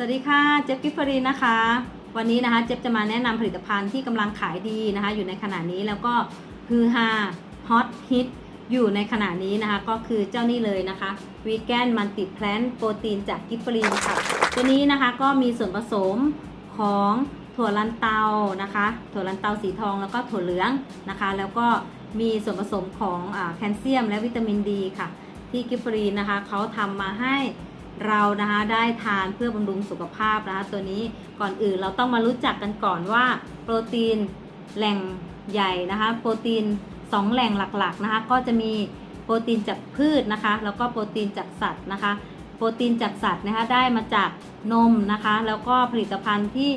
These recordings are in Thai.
สวัสดีค่ะ เจ๊กิฟฟรีนะคะ วันนี้นะคะเจ๊จะมาแนะนำผลิตภัณฑ์ที่กำลังขายดีนะคะ อยู่ในขณะนี้แล้วก็ฮือฮาฮอตฮิตอยู่ในขณะนี้นะคะ ก็คือเจ้านี่เลยนะคะวีแกนมันติแพลนโปรตีนจากกิฟฟรีค่ะ ตัวนี้นะคะก็มีส่วนผสมของถั่วลันเตานะคะ ถั่วลันเตาสีทองแล้วก็ถั่วเหลืองนะคะ แล้วก็มีส่วนผสมของอแคลเซียมและวิตามินดีค่ะ ที่กิฟฟรีนะคะเขาทำมาให้ เรานะคะได้ทานเพื่อบำรุงสุขภาพนะคะตัวนี้ก่อนอื่นเราต้องมารู้จักกันก่อนว่า โปรตีนแหล่งใหญ่นะคะโปรตีน 2 แหล่งหลักๆนะคะก็จะมีโปรตีนจากพืชนะคะแล้วก็โปรตีนจากสัตว์นะคะ โปรตีนจากสัตว์นะคะได้มาจากนมนะคะแล้วก็ผลิตภัณฑ์ที่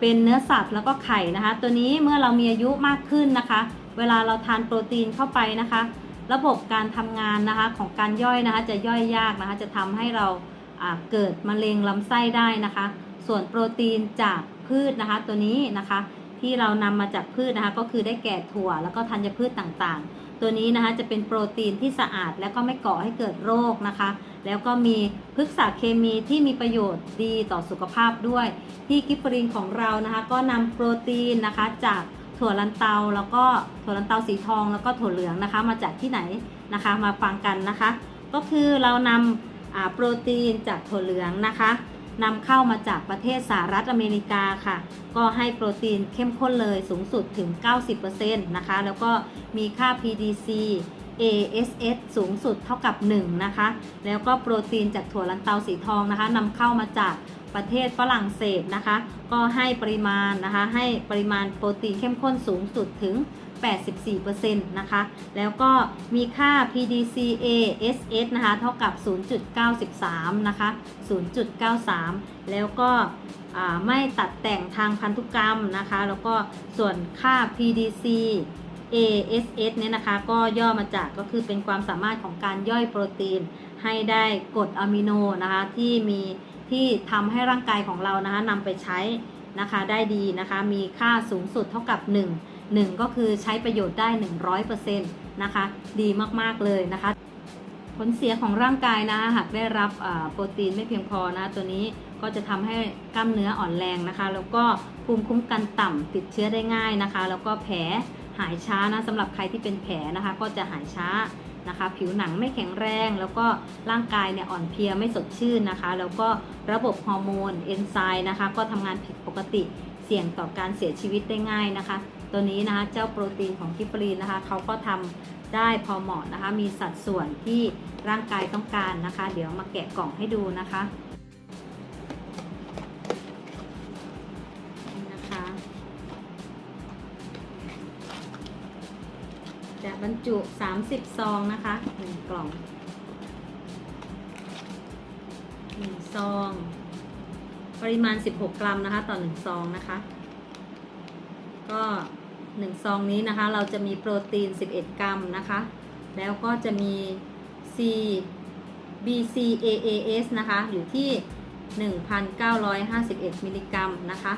เป็นเนื้อสัตว์แล้วก็ไข่นะคะ ตัวนี้เมื่อเรามีอายุมากขึ้นนะคะ เวลาเราทานโปรตีนเข้าไปนะคะ ระบบการทำงานนะคะของการย่อยนะคะจะย่อยยากนะคะจะทำให้เราเกิดมะเร็งลำไส้ได้นะคะ ส่วนโปรตีนจากพืชนะคะตัวนี้นะคะที่เรานำมาจากพืชนะคะก็คือได้แก่ถั่วแล้วก็ธัญพืชต่างๆ ตัวนี้นะคะจะเป็นโปรตีนที่สะอาด แล้วก็ไม่ก่อให้เกิดโรคนะคะ แล้วก็มีพฤกษาเคมีที่มีประโยชน์ดีต่อสุขภาพด้วย ที่กิฟฟรินของเรานะคะก็นำโปรตีนนะคะจาก ถั่วลันเตาแล้วก็ถั่วลันเตาสีทองแล้วก็ถั่วเหลืองนะคะ มาจากที่ไหนนะคะมาฟังกันนะคะ ก็คือเรานำโปรตีนจากถั่วเหลืองนะคะนำเข้ามาจากประเทศสหรัฐอเมริกาค่ะ ก็ให้โปรตีนเข้มข้นเลยสูงสุดถึง 90%นะคะ แล้วก็มีค่า PDC ASS สูงสุดเท่ากับ 1 นะคะ แล้วก็โปรตีนจากถั่วลันเตาสีทองนะคะนำเข้ามาจาก ประเทศฝรั่งเศสนะคะ ก็ให้ปริมาณนะคะ ให้ปริมาณโปรตีนเข้มข้นสูงสุดถึง 84%นะคะ แล้วก็มีค่า PDCA-SS นะคะ เท่ากับ 0.93 นะคะ 0.93 แล้วก็ไม่ตัดแต่งทางพันธุกรรมนะคะ แล้วก็ส่วนค่า PDC ASS เนี่ยนะคะ ก็ย่อมาจากก็คือเป็นความสามารถของการย่อยโปรตีน ให้ได้กรดอะมิโนนะคะ ที่มี ที่ทำให้ร่างกายของเรานะคะนำไปใช้นะคะได้ดีนะคะมีค่าสูงสุดเท่ากับ 1 1 ก็คือใช้ประโยชน์ได้ 100%นะคะดีมากๆเลยนะคะ ผลเสียของร่างกายนะหากได้รับโปรตีนไม่เพียงพอนะตัวนี้ก็จะทำให้กล้ามเนื้ออ่อนแรงนะคะ แล้วก็ภูมิคุ้มกันต่ำติดเชื้อได้ง่ายนะคะ แล้วก็แผลหายช้านะสำหรับใครที่เป็นแผลนะคะ ก็จะหายช้า นะคะ ผิวหนังไม่แข็งแรง แล้วก็ร่างกายเนี่ยอ่อนเพลียไม่สดชื่นนะคะ แล้วก็ระบบฮอร์โมนเอนไซม์นะคะ ก็ทำงานผิดปกติเสี่ยงต่อการเสียชีวิตได้ง่ายนะคะ ตัวนี้นะคะเจ้าโปรตีนของกิปรีนนะคะเขาก็ทำได้พอเหมาะนะคะ มีสัดส่วนที่ร่างกายต้องการนะคะ เดี๋ยวมาแกะกล่องให้ดูนะคะ จะบรรจุ 30 ซองนะคะ1กล่อง1ซอง ปริมาณ 16 กรัมนะคะ ต่อ 1 ซองนะคะ ก็ 1 ซองนี้นะคะ เราจะมีโปรตีน 11 กรัมนะคะ แล้วก็จะมี C BCAAS นะคะ อยู่ที่ 1,951 มิลลิกรัมนะคะ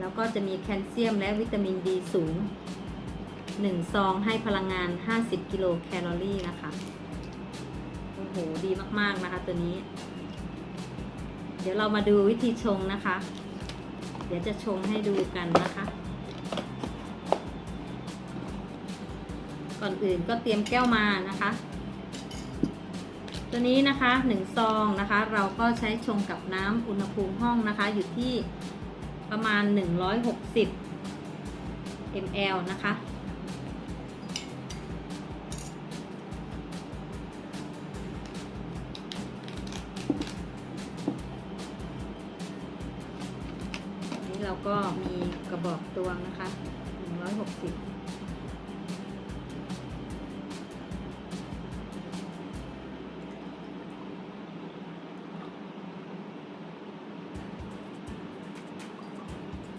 แล้วก็จะมีแคลเซียมและวิตามินดีสูง 1 ซองให้พลังงาน 50 กิโลแคลอรี่นะคะ โอ้โห ดีมาก ๆ นะคะตัวนี้ เดี๋ยวเรามาดูวิธีชงนะคะ เดี๋ยวจะชงให้ดูกันนะคะ ก่อนอื่นก็เตรียมแก้วมานะคะ ตัวนี้นะคะหนึ่งซองนะคะ เราก็ใช้ชงกับน้ำอุณหภูมิห้องนะคะ อยู่ที่ประมาณ 160 ml นะคะ ก็มีกระบอกตวงนะคะ 160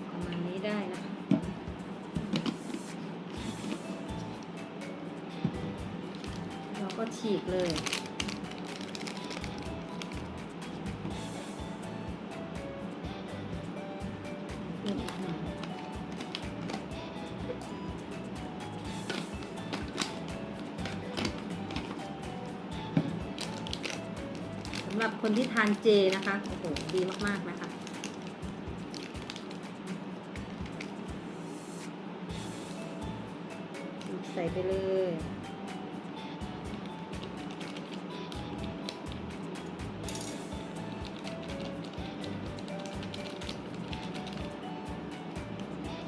ประมาณนี้ได้นะคะเราก็ฉีกเลย คนที่ทานเจนะคะโอ้โหดีมากๆนะคะ ใส่ไปเลย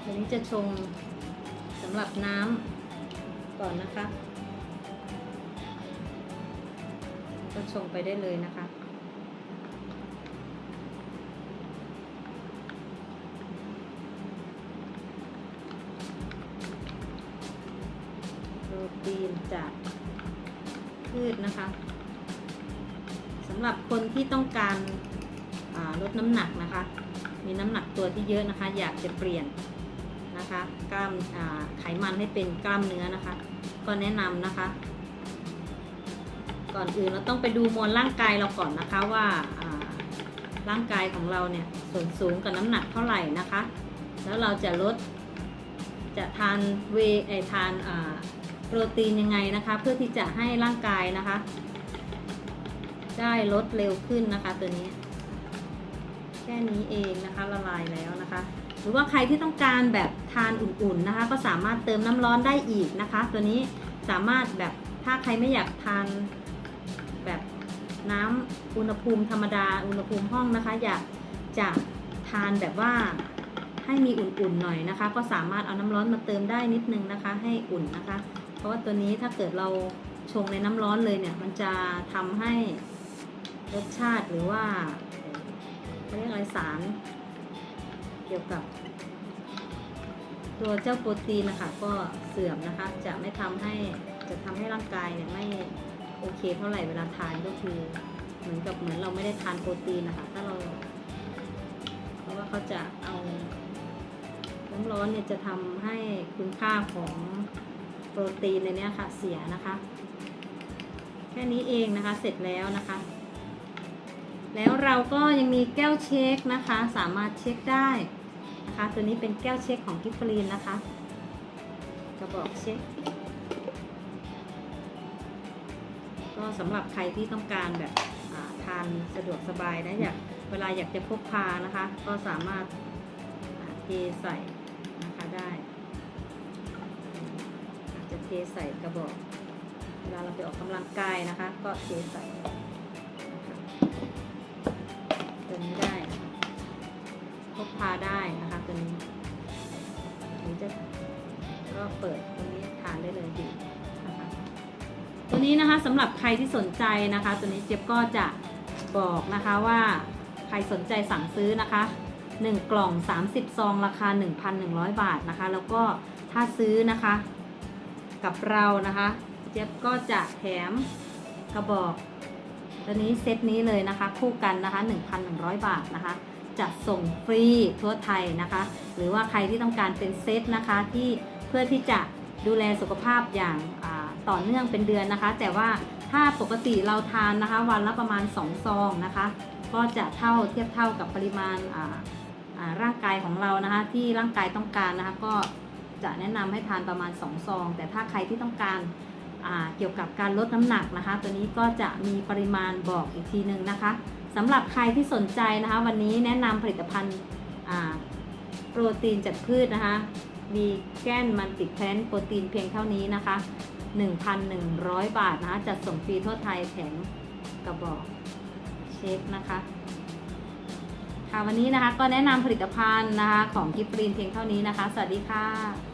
วันนี้จะชงสำหรับน้ำก่อนนะคะ ก็ชงไปได้เลยนะคะ ตีนจากพืชนะคะสำหรับคนที่ต้องการาลดน้ำหนักนะคะ มีน้ำหนักตัวที่เยอะนะคะ อยากจะเปลี่ยนนะคะกล้ามาไขมันให้เป็นกล้ามเนื้อนะคะ ก็แนะนำนะคะ ก่อนอื่นเราต้องไปดูมวลร่างกายเราก่อนนะคะว่าาร่างกายของเราเนี่ยส่วนสูงกับน้ำหนักเท่าไหร่นะคะ แล้วเราจะลดจะทานเวไอทานอ่า โปรตีนยังไงนะคะ เพื่อที่จะให้ร่างกายนะคะ ได้ลดเร็วขึ้นนะคะตัวนี้ แค่นี้เองนะคะละลายแล้วนะคะ หรือว่าใครที่ต้องการแบบทานอุ่นๆนะคะ ก็สามารถเติมน้ำร้อนได้อีกนะคะ ตัวนี้สามารถแบบถ้าใครไม่อยากทานแบบน้ำอุณหภูมิธรรมดาอุณหภูมิห้องนะคะ อยากจะทานแบบว่าให้มีอุ่นๆหน่อยนะคะ ก็สามารถเอาน้ำร้อนมาเติมได้นิดนึงนะคะ ให้อุ่นนะคะ เพราะว่าตัวนี้ถ้าเกิดเราชงในน้ำร้อนเลยเนี่ย มันจะทำให้รสชาติหรือว่าเขาเรียกอะไรสารเกี่ยวกับ ตัวเจ้าโปรตีนนะคะก็เสื่อมนะคะ จะไม่ทำให้จะทำให้ร่างกายเนี่ยไม่โอเคเท่าไหร่เวลาทานก็คือเหมือนกับเหมือนเราไม่ได้ทานโปรตีนนะคะ ถ้าเรา เพราะว่าเขาจะเอาน้ำร้อนเนี่ยจะทำให้คุณค่าของ รตีนในเนี้ยค่ะเสียนะคะ แค่นี้เองนะคะเสร็จแล้วนะคะ แล้วเราก็ยังมีแก้วเช็คนะคะ สามารถเช็คได้นะคะ ตัวนี้เป็นแก้วเช็คของกิฟฟรีนนะคะกระบอกเช็ค ก็สำหรับใครที่ต้องการแบบาทานสะดวกสบายนะอยากเวลาอยากจะพกพานะคะ ก็สามารถเทใส่ เทใส่กระบอก เวลาเราไปออกกำลังกายนะคะ ก็เทใส่นะคะตัวนี้ได้คะพกพาได้นะคะตัวนี้หรือจะก็เปิดตรงนี้ทานได้เลยดีนะคะตัวนี้นะคะสำหรับใครที่สนใจนะคะ ตัวนี้เจี๊ยบก็จะบอกนะคะว่าใครสนใจสั่งซื้อนะคะ 1 กล่อง 30 ซอง ราคา 1,100 บาทนะคะ แล้วก็ถ้าซื้อนะคะ กับเรานะคะ เจี๊ยบก็จะแถมกระบอกตัวนี้เซตนี้เลยนะคะ คู่กันนะคะ 1,100 บาทนะคะจะส่งฟรีทั่วไทยนะคะ หรือว่าใครที่ต้องการเป็นเซตนะคะที่เพื่อที่จะดูแลสุขภาพอย่างาต่อเนื่องเป็นเดือนนะคะ แต่ว่าถ้าปกติเราทานนะคะ วันละประมาณ 2 ซองนะคะ ก็จะเท่าเทียบเท่ากับปริมาณร่างกายของเรานะคะ ที่ร่างกายต้องการนะคะก็ จะแนะนำให้ทานประมาณ 2 ซอง แต่ถ้าใครที่ต้องการาเกี่ยวกับการลดน้ำหนักนะคะ ตัวนี้ก็จะมีปริมาณบอกอีกทีหนึ่งนะคะสำหรับใครที่สนใจนะคะ วันนี้แนะนำผลิตภัณฑ์โปรตีนจากพืชนะคะมีแก้นมันติดแพนโปรตีนเพียงเท่านี้นะคะ 1,100 บาทนะคะจัดส่งฟรีทั่วไทยแถมกระบอกเช็คนะคะ ค่ะวันนี้นะคะก็แนะนำผลิตภัณฑ์นะคะของกิฟฟรีนเพียงเท่านี้นะคะ สวัสดีค่ะ